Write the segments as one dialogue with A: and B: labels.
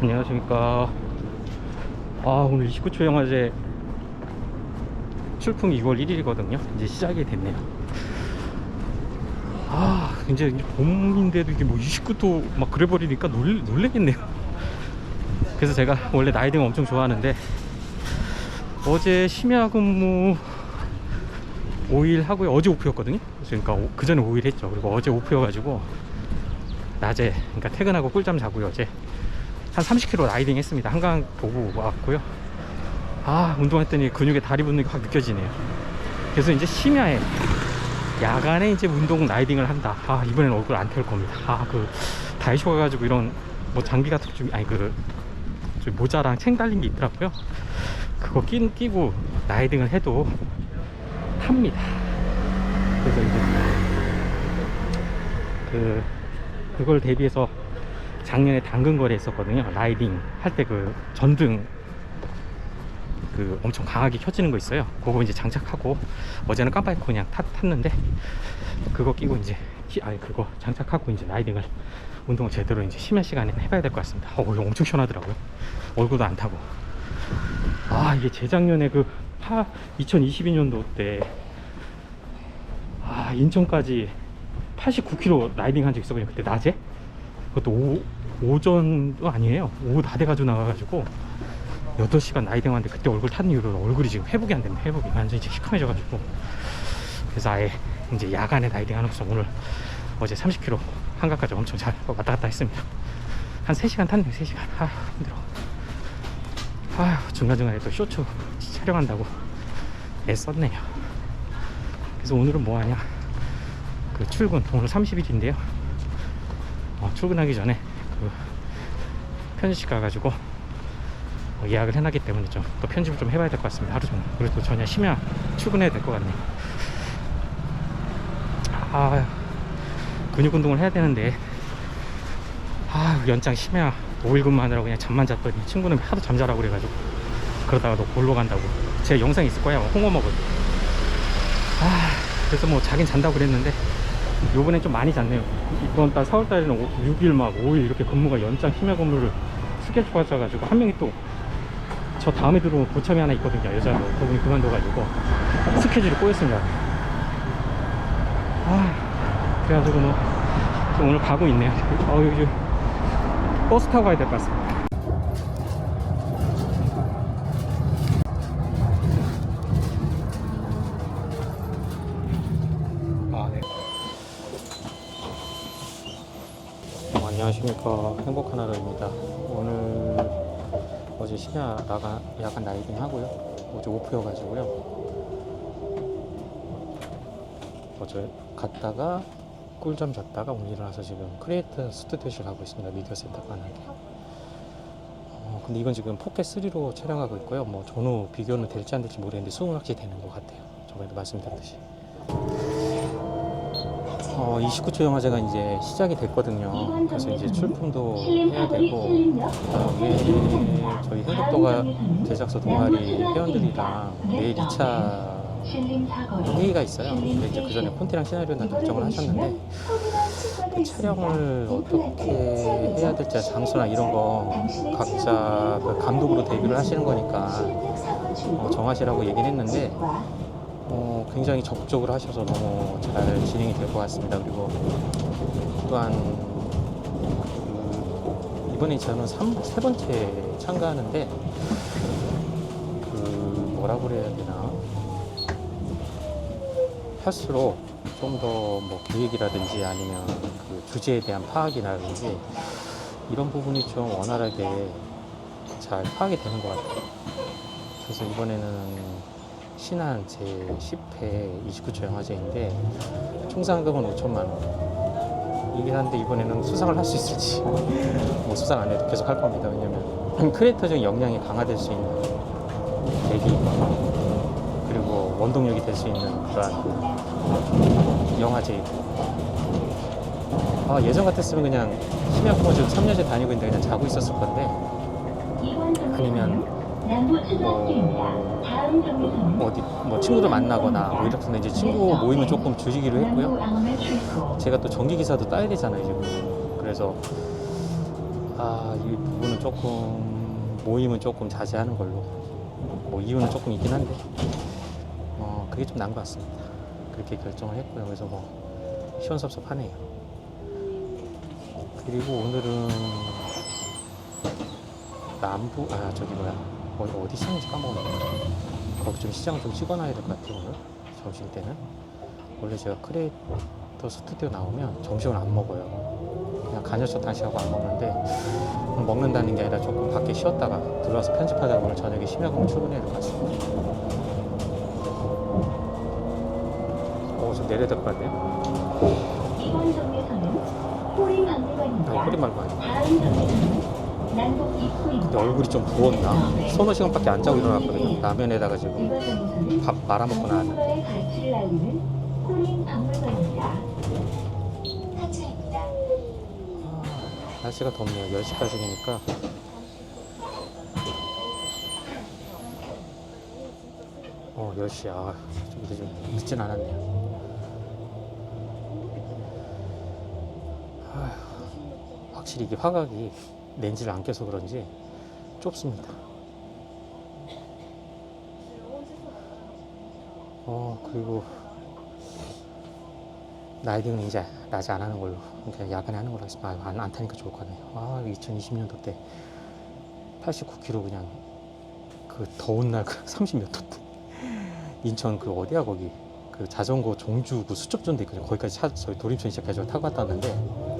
A: 안녕하십니까. 아, 오늘 29초 영화제 출품 2월 1일이거든요. 이제 시작이 됐네요. 아, 이제 봄인데도 이게 뭐 29도 막 그래버리니까 놀, 놀래겠네요. 그래서 제가 원래 라이딩 엄청 좋아하는데 어제 심야 근무 5일 하고요. 어제 오프였거든요. 그러니까 그 전에 5일 했죠. 그리고 어제 오프여가지고 낮에 그러니까 퇴근하고 꿀잠 자고요. 어제 한 30km 라이딩 했습니다. 한강 보고 왔고요. 아, 운동했더니 근육에 다리 붙는 게 확 느껴지네요. 그래서 이제 심야에 야간에 이제 운동 라이딩을 한다. 아, 이번엔 얼굴 안 태울 겁니다. 아, 그 다이쇼 가가지고 이런 뭐 장비 같은 거 좀, 아니 그, 저 모자랑 챙 달린 게 있더라고요. 그거 끼, 끼고 라이딩을 해도 합니다. 그래서 이제 그 그걸 대비해서 작년에 당근 거래 했었거든요. 라이딩 할 때 그 전등 그 엄청 강하게 켜지는 거 있어요. 그거 이제 장착하고 어제는 깜빡이고 그냥 탔, 탔는데 그거 끼고 이제 히- 아니 그거 장착하고 이제 라이딩을 운동을 제대로 이제 심야 시간에 해봐야 될 것 같습니다. 어, 이거 엄청 시원하더라고요. 얼굴도 안 타고. 아 이게 재작년에 그 파 2022년도 때 아, 인천까지 89km 라이딩 한 적 있었거든요. 그때 낮에. 그것도 오, 오전도 아니에요. 오후 다 돼가지고 나가가지고 8시간 라이딩 하는데 그때 얼굴 탄 이후로 얼굴이 지금 회복이 안 됐네. 회복이 완전히 이제 시커매져가지고. 그래서 아예 이제 야간에 라이딩 하는 것서 오늘 어제 30km 한강까지 엄청 잘 왔다 갔다 했습니다. 한 3시간 탔네요. 3시간. 아 힘들어. 아휴 중간중간에 또 쇼츠 촬영한다고 애썼네요. 그래서 오늘은 뭐 하냐? 그 출근 오늘 30일인데요. 어, 출근하기 전에 그 편집실 가가지고 어, 예약을 해놨기 때문에 좀 또 편집을 좀 해봐야 될 것 같습니다. 하루 종일. 그리고 또 저녁 심야 출근해야 될 것 같네요. 아 근육 운동을 해야 되는데 아 연장 심야 5일 근무하느라고 그냥 잠만 잤더니 친구는 하도 잠자라고 그래가지고 그러다가 너 골로 간다고 제 영상 있을 거야 홍어 먹은 아 그래서 뭐 자긴 잔다고 그랬는데 요번엔 좀 많이 잤네요. 이번 달 4월 달에는 6일 막 5일 이렇게 근무가 연장 심야 근무를 스케줄 짜가지고 한 명이 또 저 다음에 들어온 고참이 하나 있거든요. 여자로 그분이 그만둬가지고 스케줄이 꼬였습니다. 아 그래가지고 뭐 오늘 가고 있네요. 어 여기 버스 타고 가야 될 것 같습니다 안녕하십니까. 행복한 하루입니다. 오늘 어제 심야 야간, 야간 라이딩 하고요. 어제 오프여가지고요. 어제 갔다가 꿀잠 잤다가 오늘 일어나서 지금 크리에이터 스튜디오실 가고 있습니다. 미디어 센터 가는데 어, 근데 이건 지금 포켓 3로 촬영하고 있고요. 뭐 전후 비교는 될지 안 될지 모르겠는데 수능 확실히 되는 것 같아요. 저번에도 말씀드렸듯이 어, 29초 영화제가 이제 시작이 됐거든요. 그래서 이제 출품도 해야 되고, 그다음에 저희 행복도가 제작소 동아리 회원들이랑 내일 2차 회의가 있어요. 근데 이제 그 전에 콘티랑 시나리오나 결정을 하셨는데, 그 촬영을 어떻게 해야 될지 장소나 이런 거 각자 그 감독으로 대비를 하시는 거니까 어, 정하시라고 얘기는 했는데, 어, 굉장히 적극적으로 하셔서 너무 잘 진행이 될 것 같습니다. 그리고 또한 그 이번에 저는 삼, 세 번째 참가하는데 그 뭐라고 그래야 되나 할수록 좀 더 뭐 계획이라든지 아니면 그 주제에 대한 파악이라든지 이런 부분이 좀 원활하게 잘 파악이 되는 것 같아요. 그래서 이번에는 신한 제 10회 29초 영화제인데 총 상금은 5천만 원. 이긴 한데 이번에는 수상을 할 수 있을지 뭐 수상 안 해도 계속 할 겁니다. 왜냐면 크리에이터적인 역량이 강화될 수 있는 계기 그리고 원동력이 될 수 있는 그러한 영화제이고 아 예전 같았으면 그냥 심야 공원지로 3년째 다니고 있는데 그냥 자고 있었을 건데 아니면 뭐 어디 뭐 친구들 만나거나 뭐 이렇게 이제 친구 모임은 조금 줄이기로 했고요. 제가 또 전기 기사도 따야 되잖아요 지금. 그래서 아, 이 부분은 조금 모임은 조금 자제하는 걸로. 뭐 이유는 조금 있긴 한데, 어, 그게 좀 나은 것 같습니다. 그렇게 결정을 했고요. 그래서 뭐 시원섭섭하네요. 그리고 오늘은 남부 아 저기 뭐야 어디 어디 시장인지 까먹었네. 거기 좀 시장 좀 찍어놔야 될 것 같아요 오늘 점심 때는. 원래 제가 크리에이터 스튜디오 나오면 점심을 안 먹어요. 그냥 간헐적 단식하고 안 먹는데 먹는다는 게 아니라 조금 밖에 쉬었다가 들어와서 편집하다가 오늘 저녁에 심야근무 출근해야 될 것 같습니다. 어, 좀 내려야 될것 같네요.
B: 이번 정류소는 호리
A: 아,
B: 박물관입니다. 다음 정류소는 난곡 입구입니다.
A: 근데 얼굴이 좀 부었나? 서너 시간밖에 안 자고 일어났거든요. 라면에다가 지금 밥 말아먹고.
B: 하차입니다.
A: 날씨가 덥네요. 10시까지니까. 어, 10시. 아, 좀좀 늦진 않았네요. 확실히 이게 화각이 렌즈를 안 껴서 그런지 좁습니다. 어, 그리고 라이딩은 이제 낮에 안 하는 걸로 그러니까 야간에 하는 걸로 하겠습니다. 아, 안, 안 타니까 좋을 것 같네요. 아, 2020년도 때 89km 그냥 그 더운 날 그 30몇 도때 인천 그 어디야 거기 그 자전거 종주 그 수첩존 데 있거든요. 거기까지 차 저희 도림천 시작해서 타고 갔다 왔는데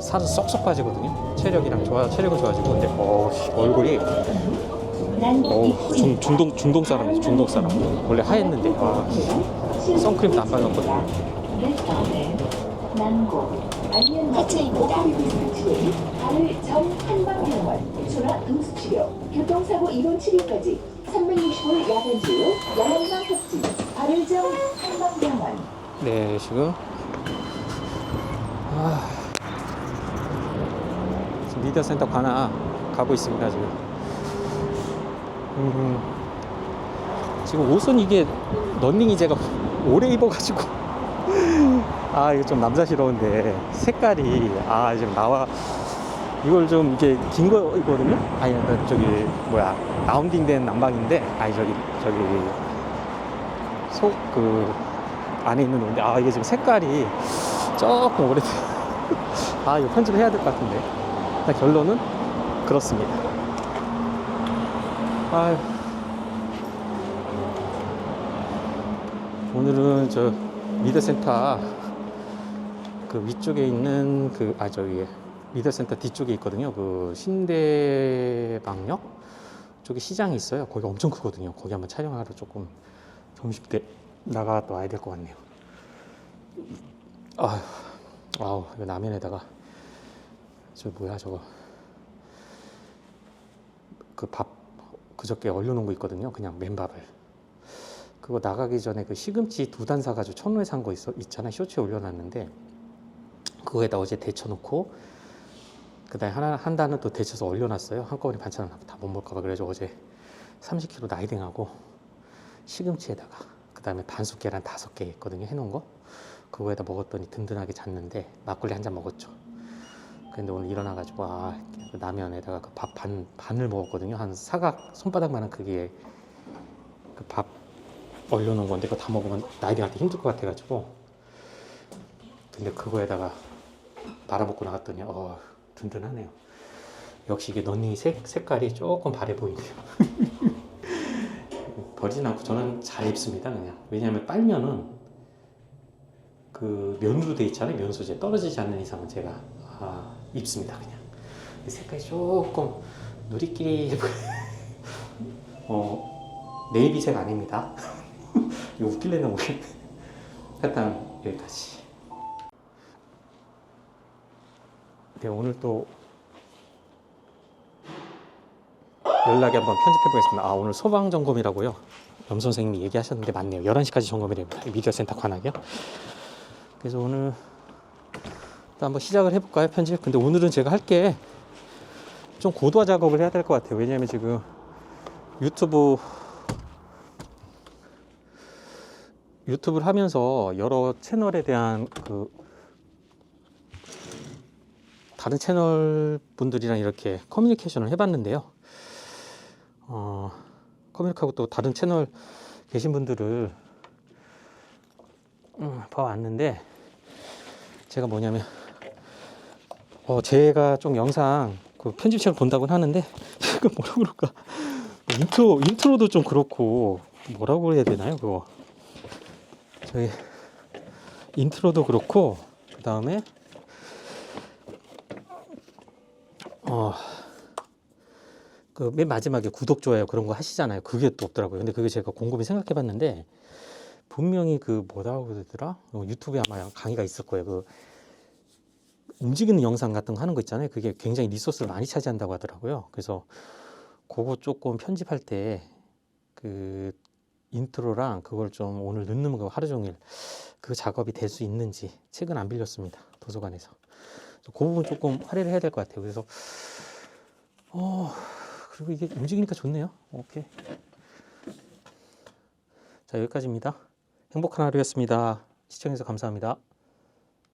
A: 살은 쏙쏙 빠지거든요. 체력이랑 좋아 체력은 좋아지고 근데 어 얼굴이 어. 중, 중동 중동 사람이지 중동 사람 원래 하였는데 아, 선크림도 안 발랐거든요.
B: 난곡 하차입니다. 발을 전 한방병원 소라 응수치료 교통사고 입원 치료까지 360일 야간 진료 야간방 혁진 발을 전 한방병원
A: 네, 지금 아, 지금 미디어 센터 관아 가고 있습니다 지금. 음, 지금 옷은 이게 런닝이 제가 오래 입어가지고 아 이거 좀 남자스러운데 색깔이 아 지금 나와 이걸 좀 이게 긴 거거든요. 아니 그 저기 뭐야 라운딩 된 난방인데 아니 저기 저기 속그 안에 있는 옷인데 아 이게 지금 색깔이 조금 오래돼. 아 이거 편집해야 될 것 같은데. 결론은 그렇습니다. 아유. 오늘은 저 미드센터 그 위쪽에 있는 그 아 저기 미드센터 뒤쪽에 있거든요. 그 신대방역 쪽에 시장이 있어요. 거기 엄청 크거든요. 거기 한번 촬영하러 조금 점심 때 나가 또 와야 될 것 같네요. 아휴, 아우 이거 라면에다가 저 뭐야 저거 그 밥 그저께 얼려놓은 거 있거든요. 그냥 맨밥을. 그거 나가기 전에 그 시금치 두 단 사가지고 천호에 산거 있잖아. 쇼츠에 올려놨는데 그거에다 어제 데쳐놓고 그다음에 하나 한 단은 또 데쳐서 얼려놨어요. 한꺼번에 반찬을 다못 먹을까봐 그래서 어제 30kg 나이딩하고 시금치에다가 그 다음에 반숙 계란 다섯 개 있거든요. 해놓은 거 그거에다 먹었더니 든든하게 잤는데 막걸리 한 잔 먹었죠. 근데 오늘 일어나가지고 아, 그 라면에다가 그 밥 반 반을 먹었거든요. 한 사각 손바닥만한 크기의 그 밥 얼려놓은 건데 그거 다 먹으면 때 힘들 것 같아가지고 근데 그거에다가 말아먹고 나갔더니 어 든든하네요. 역시 이게 런닝 색, 색깔이 조금 바래 보이네요. 버리진 않고 저는 잘 입습니다 그냥 왜냐하면 빨면은 그 면으로 돼 있잖아요 면 소재 떨어지지 않는 이상은 제가 아, 입습니다 그냥 색깔이 조금 누리끼리 어 네이비색 아닙니다 이거 웃길래나 모르겠네 일단 여기까지 네 오늘 또 연락에 한번 편집해 보겠습니다. 아 오늘 소방 점검이라고요. 염 선생님이 얘기하셨는데 맞네요. 11시까지 점검이랍니다. 미디어 센터 관악이요. 그래서 오늘 또 한번 시작을 해볼까요 편집? 근데 오늘은 제가 할 게 좀 고도화 작업을 해야 될 것 같아요. 왜냐하면 지금 유튜브 유튜브를 하면서 여러 채널에 대한 그 다른 채널 분들이랑 이렇게 커뮤니케이션을 해봤는데요. 어, 커뮤니하고 또 다른 채널 계신 분들을 음, 봐왔는데 제가 뭐냐면 어, 제가 좀 영상 그 편집책을 본다고는 하는데 제가 뭐라 그럴까 인트로 인트로도 좀 그렇고 뭐라고 해야 되나요 그거 저희 인트로도 그렇고 그 다음에 어, 그 맨 마지막에 구독 좋아요 그런 거 하시잖아요. 그게 또 없더라고요. 근데 그게 제가 곰곰이 생각해 봤는데 분명히 그 뭐라고 그러더라? 어, 유튜브에 아마 강의가 있을 거예요. 그 움직이는 영상 같은 거 하는 거 있잖아요. 그게 굉장히 리소스를 많이 차지한다고 하더라고요. 그래서 그거 조금 편집할 때 그 인트로랑 그걸 좀 오늘 넣는 거 하루 종일 그 작업이 될 수 있는지 책은 안 빌렸습니다. 도서관에서. 그 부분 조금 할애를 해야 될 것 같아요. 그래서 어 그리고 이게 움직이니까 좋네요. 오케이. 자 여기까지입니다. 행복한 하루였습니다. 시청해서 감사합니다.